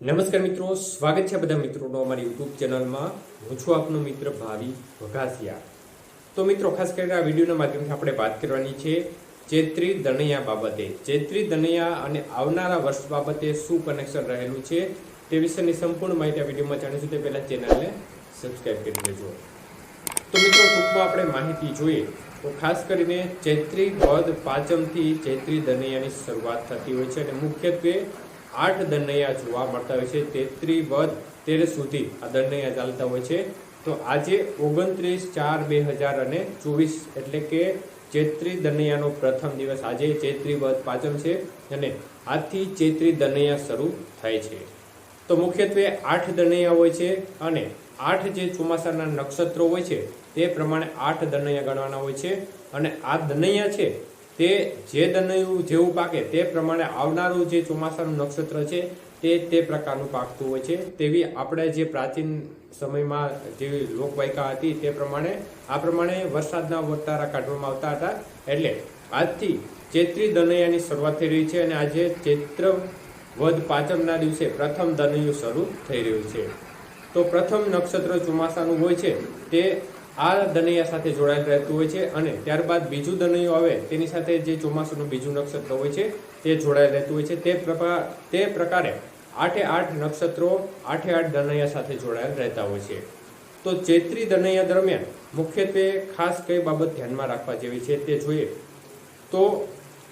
નમસ્કાર મિત્રો, સ્વાગત છે બધા મિત્રોનો અમારી યુટ્યુબ ચેનલમાં. હું છું આપનો મિત્ર ભાવિ વઘાસિયા. તો મિત્રો, ખાસ કરીને આ વિડીયોના માધ્યમથી આપણે વાત કરવાની છે ચૈત્રી દનૈયા બાબતે. ચૈત્રી દનૈયા અને આવનારા વર્ષ બાબતે શું કનેક્શન રહેલું છે તે વિશેની સંપૂર્ણ માહિતી આ વિડીયોમાં જાણીશું. તે પહેલાં ચેનલને સબસ્ક્રાઈબ કરી દેજો. તો મિત્રો, ટૂંકમાં આપણે માહિતી જોઈએ તો ખાસ કરીને ચૈત્રી વદ પાંચમથી ચૈત્રી દનૈયાની શરૂઆત થતી હોય છે અને મુખ્યત્વે આઠ દનૈયા જોવા મળતા હોય છે, તેત્રી વધ તેર સુધી આ દનૈયા ચાલતા હોય છે. તો આજે ઓગણત્રીસ ચાર બે હજાર અને ચોવીસ એટલે કે ચૈત્રી દનૈયાનો પ્રથમ દિવસ. આજે ચૈત્રી વધ પાંચમ છે અને આજથી ચૈત્રી દનૈયા શરૂ થાય છે. તો મુખ્યત્વે આઠ દનૈયા હોય છે અને આઠ જે ચોમાસાના નક્ષત્રો હોય છે, તે પ્રમાણે આઠ દનૈયા ગણવાના હોય છે. અને આ દનૈયા છે તે જે દનયું જેવું પાકે તે પ્રમાણે આવનારું જે ચોમાસાનું નક્ષત્ર છે, તે તે પ્રકારનું પાકતું હોય છે. તેવી આપણે જે પ્રાચીન સમયમાં જેવી લોકવાયકા હતી તે પ્રમાણે, આ પ્રમાણે વરસાદના વટારા કાઢવામાં આવતા હતા. એટલે આજથી ચૈત્રી દનૈયાની શરૂઆત થઈ રહી છે અને આજે ચૈત્ર વદ પાંચમના દિવસે પ્રથમ દનૈયું શરૂ થઈ રહ્યું છે. તો પ્રથમ નક્ષત્ર ચોમાસાનું હોય છે, તે આ દનૈયા સાથે જોડાયેલ રહેતું હોય છે અને ત્યારબાદ બીજું દનૈયું આવે, તેની સાથે જે ચોમાસુનું બીજું નક્ષત્ર હોય છે, તે જોડાયેલ રહેતું હોય છે. તે પ્રકાર તે પ્રકારે આઠે આઠ નક્ષત્રો, આઠે આઠ દનૈયા સાથે જોડાયેલ રહેતા હોય છે. તો ચૈત્રી દનૈયા દરમિયાન મુખ્યત્વે ખાસ કઈ બાબત ધ્યાનમાં રાખવા જેવી છે તે જોઈએ. તો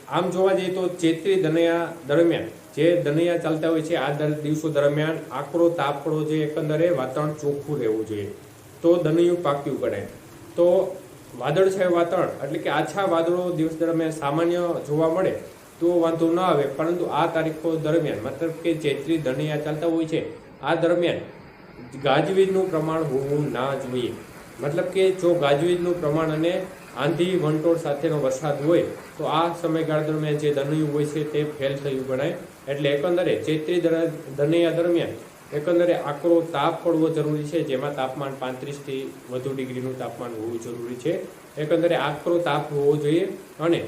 આમ જોવા જઈએ તો ચૈત્રી દનૈયા દરમિયાન જે દનૈયા ચાલતા હોય છે, આ દિવસો દરમિયાન આકરો તાપડો જે એકંદરે વાતાવરણ ચોખ્ખું રહેવું જોઈએ. તો દનૈયું પાક્યું ગણાય. તો વાદળછાયું વાતાવરણ, એટલે કે આછા વાદળો દિવસ દરમિયાન સામાન્ય જોવા મળે, તો વાંધો ન આવે, પરંતુ આ તારીખો દરમિયાન, મતલબ કે ચૈત્રી દનૈયા ચાલતા હોય છે, આ દરમિયાન ગાજવીજનું પ્રમાણ હોવું ના જોઈએ. મતલબ કે જો ગાજવીજનું પ્રમાણ અને આંધી વંટોળ સાથેનો વરસાદ હોય, તો આ સમયગાળા દરમિયાન જે દનૈયું હોય છે તે ફેલ થયું ગણાય. એટલે એકંદરે ચૈત્રી દનૈયા દરમિયાન એકંદરે આકરો તાપ પડવો જરૂરી છે, જેમાં તાપમાન પાંત્રીસથી વધુ ડિગ્રીનું તાપમાન હોવું જરૂરી છે. એકંદરે આકરો તાપ હોવો જોઈએ અને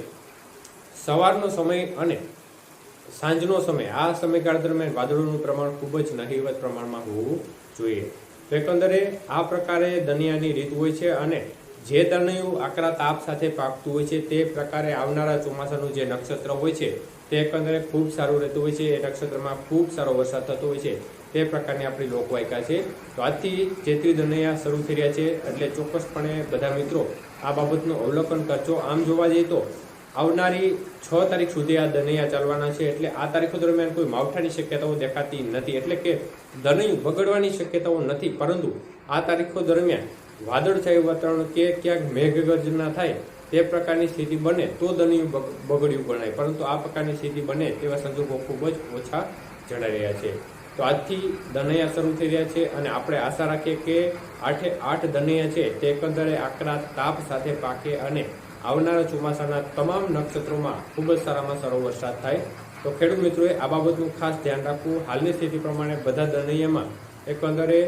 સવારનો સમય અને સાંજનો સમય, આ સમયગાળા દરમિયાન વાદળોનું પ્રમાણ ખૂબ જ નહિવત પ્રમાણમાં હોવું જોઈએ. તો એકંદરે આ પ્રકારે દનિયાની રીત હોય છે અને જે દનૈયું આકરા તાપ સાથે પાકતું હોય છે, તે પ્રકારે આવનારા ચોમાસાનું જે નક્ષત્ર હોય છે, તે એકંદરે ખૂબ સારું રહેતું હોય છે. એ નક્ષત્રમાં ખૂબ સારો વરસાદ થતો હોય છે. તે પ્રકારની આપણી લોકવાયકા છે. તો આજથી ચૈત્રી દનૈયા શરૂ થઈ રહ્યા છે, એટલે ચોક્કસપણે બધા મિત્રો આ બાબતનું અવલોકન કરજો. આમ જોવા જઈએ તો આવનારી છ તારીખ સુધી આ દનૈયા ચાલવાના છે, એટલે આ તારીખો દરમિયાન કોઈ માવઠાની શક્યતાઓ દેખાતી નથી. એટલે કે દનૈયું બગડવાની શક્યતાઓ નથી, પરંતુ આ તારીખો દરમિયાન વાદળછાયું વાતાવરણ કે ક્યાંક મેઘગર્જના થાય તે પ્રકારની સ્થિતિ બને તો દનૈયું બગ- બગડ્યું ગણાય. પરંતુ આ પ્રકારની સ્થિતિ બને તેવા સંજોગો ખૂબ જ ઓછા જણાઈ રહ્યા છે. તો આજથી દનૈયા શરૂ થઈ રહ્યા છે અને આપણે આશા રાખીએ કે આઠે આઠ દનૈયા છે તે એકંદરે આકરા તાપ સાથે પાકે અને આવનારા ચોમાસાના તમામ નક્ષત્રોમાં ખૂબ જ સારામાં સારો વરસાદ થાય. તો ખેડૂત મિત્રોએ આ બાબતનું ખાસ ધ્યાન રાખવું. હાલની સ્થિતિ પ્રમાણે બધા દનૈયામાં એકંદરે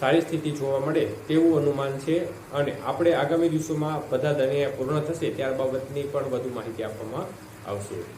સારી સ્થિતિ જોવા મળે તેવું અનુમાન છે અને આપણે આગામી દિવસોમાં બધા દનિયા પૂર્ણ થશે ત્યાર બાબતની પણ વધુ માહિતી આપવામાં આવશે.